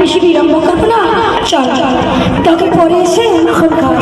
বেশি বিলম্ব করব না চল তোকে পরে এসে এখন খাওয়া